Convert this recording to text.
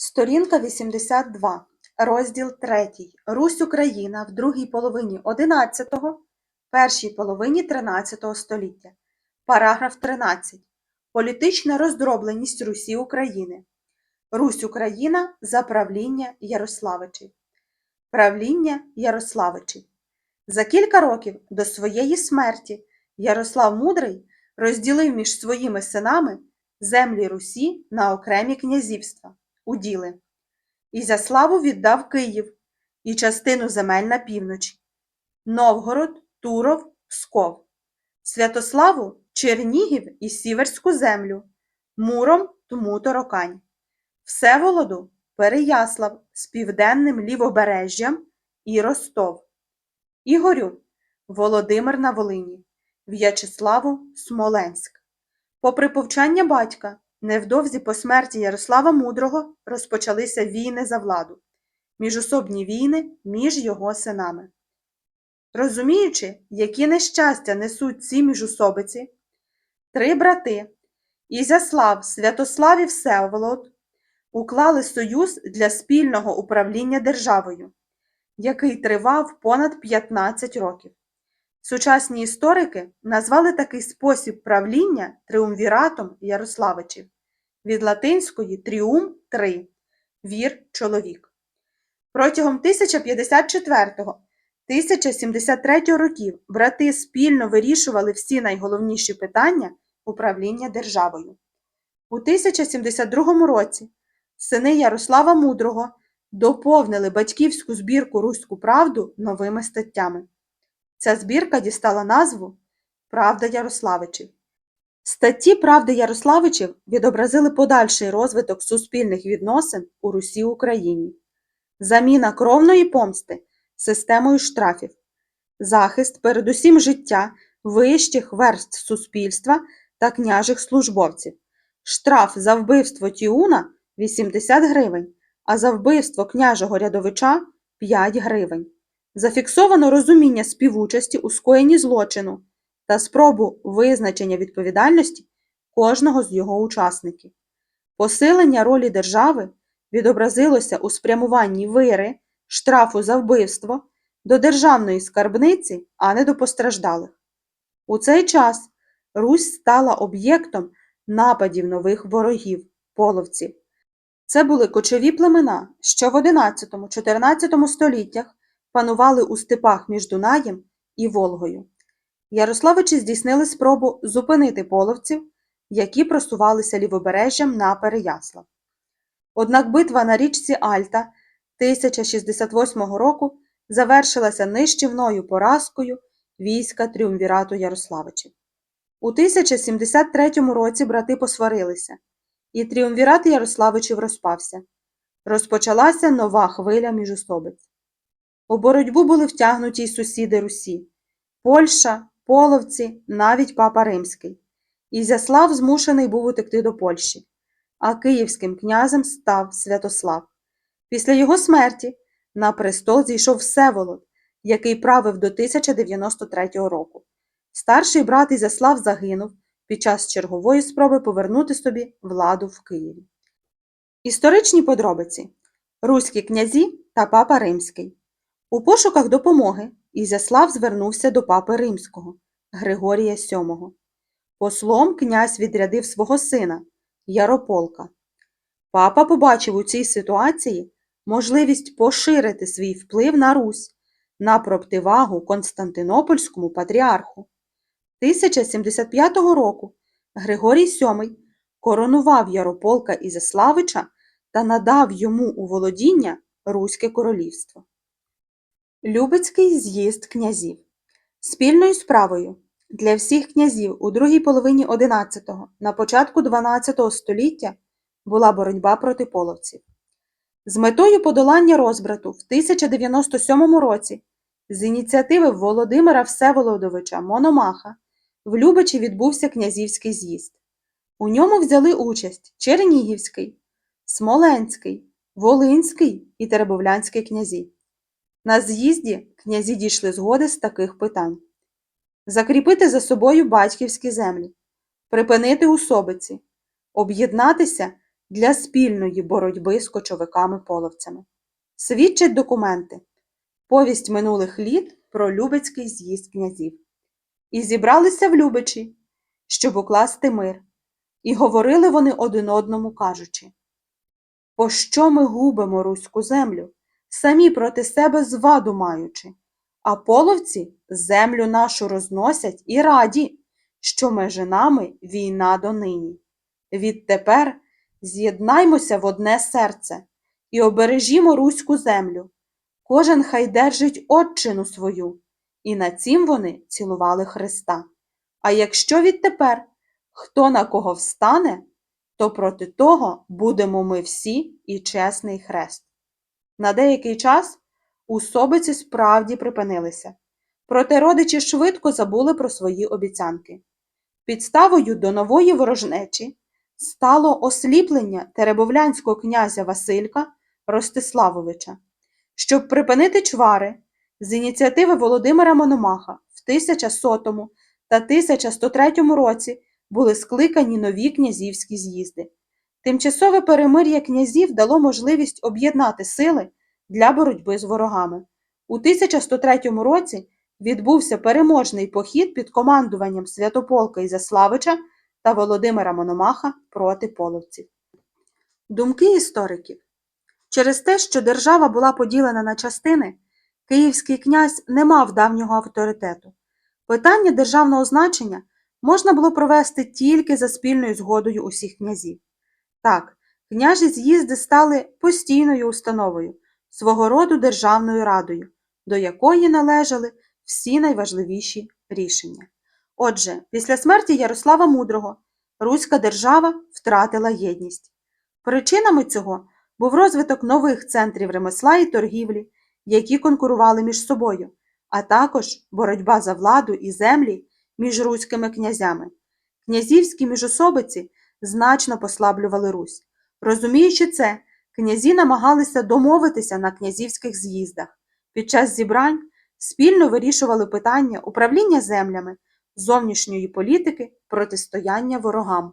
Сторінка 82, розділ 3. Русь Україна в другій половині 11-го, першій половині 13 століття. Параграф 13. Політична роздробленість Русі України. Русь Україна за правління Ярославичів. Правління Ярославичів. За кілька років до своєї смерті Ярослав Мудрий розділив між своїми синами землі Русі на окремі князівства уділи. Ізяславу віддав Київ і частину земель на північ, Новгород, Туров, Псков, Святославу Чернігів і Сіверську землю, Муром Тму Торокань, Всеволоду Переяслав з південним лівобережжям і Ростов, Ігорю Володимир на Волині, В'ячеславу Смоленськ. Попри повчання батька, Невдовзі по смерті Ярослава Мудрого розпочалися війни за владу, міжособні війни між його синами. Розуміючи, які нещастя несуть ці міжособиці, три брати Ізяслав, Святослав і Всеволод уклали союз для спільного управління державою, який тривав понад 15 років. Сучасні історики назвали такий спосіб правління триумвіратом Ярославичів від латинської тріум три вір чоловік. Протягом 1054-1073 років брати спільно вирішували всі найголовніші питання управління державою. У 1072 році сини Ярослава Мудрого доповнили батьківську збірку Руську правду новими статтями. Ця збірка дістала назву Правда Ярославичів. Статті Правди Ярославичів відобразили подальший розвиток суспільних відносин у Русі Україні, заміна кровної помсти системою штрафів, захист передусім життя вищих верств суспільства та княжих службовців, штраф за вбивство Тіуна 80 гривень, а за вбивство княжого рядовича 5 гривень. Зафіксовано розуміння співучасті у скоєнні злочину та спробу визначення відповідальності кожного з його учасників. Посилення ролі держави відобразилося у спрямуванні вири, штрафу за вбивство до державної скарбниці, а не до постраждалих. У цей час Русь стала об'єктом нападів нових ворогів, половців. Це були кочові племена, що в 11-14 століттях панували у степах між Дунаєм і Волгою. Ярославичі здійснили спробу зупинити половців, які просувалися лівобережжям на Переяслав. Однак битва на річці Альта 1068 року завершилася нищівною поразкою війська тріумвірату Ярославичів. У 1073 році брати посварилися, і тріумвірат Ярославичів розпався. Розпочалася нова хвиля міжособиць. У боротьбу були втягнуті й сусіди Русі Польща, половці, навіть папа Римський. Ізяслав змушений був утекти до Польщі, а київським князем став Святослав. Після його смерті на престол зійшов Всеволод, який правив до 1093 року. Старший брат Ізяслав загинув під час чергової спроби повернути собі владу в Києві. Історичні подробиці Руські князі та папа Римський. У пошуках допомоги Ізяслав звернувся до папи Римського Григорія VII. Послом князь відрядив свого сина Ярополка. Папа побачив у цій ситуації можливість поширити свій вплив на Русь на противагу Константинопольському патріарху. 1075 року Григорій VII коронував Ярополка Ізяславича та надав йому у володіння Руське королівство. Любецький з'їзд князів спільною справою для всіх князів у другій половині XI на початку XII століття була боротьба проти половців. З метою подолання розбрату в 1097 році з ініціативи Володимира Всеволодовича Мономаха в Любичі відбувся князівський з'їзд. У ньому взяли участь Чернігівський, Смоленський, Волинський і Теребовлянський князі. На з'їзді князі дійшли згоди з таких питань: закріпити за собою батьківські землі, припинити усобиці, об'єднатися для спільної боротьби з кочовиками-половцями. Свідчать документи Повість минулих літ про Любецький з'їзд князів. І зібралися в Любичі, щоб укласти мир. І говорили вони один одному, кажучи Пощо ми губимо руську землю, самі проти себе зваду маючи, а половці землю нашу розносять і раді, що межи нами війна донині. Відтепер з'єднаймося в одне серце і обережімо руську землю. Кожен хай держить отчину свою, і на цім вони цілували Христа. А якщо відтепер хто на кого встане, то проти того будемо ми всі і чесний хрест. На деякий час усобиці справді припинилися, проте родичі швидко забули про свої обіцянки. Підставою до нової ворожнечі стало осліплення теребовлянського князя Василька Ростиславовича. Щоб припинити чвари, з ініціативи Володимира Мономаха в 1100 та 1103 році були скликані нові князівські з'їзди. Тимчасове перемир'я князів дало можливість об'єднати сили для боротьби з ворогами. У 1103 році відбувся переможний похід під командуванням Святополка Ізяславича та Володимира Мономаха проти половців. Думки істориків Через те, що держава була поділена на частини, київський князь не мав давнього авторитету. Питання державного значення можна було провести тільки за спільною згодою усіх князів. Так, княжі з'їзди стали постійною установою, свого роду державною радою, до якої належали всі найважливіші рішення. Отже, після смерті Ярослава Мудрого Руська держава втратила єдність. Причинами цього був розвиток нових центрів ремесла і торгівлі, які конкурували між собою, а також боротьба за владу і землі між руськими князями. Князівські міжособиці значно послаблювали Русь. Розуміючи це, князі намагалися домовитися на князівських з'їздах. Під час зібрань спільно вирішували питання управління землями, зовнішньої політики, протистояння ворогам.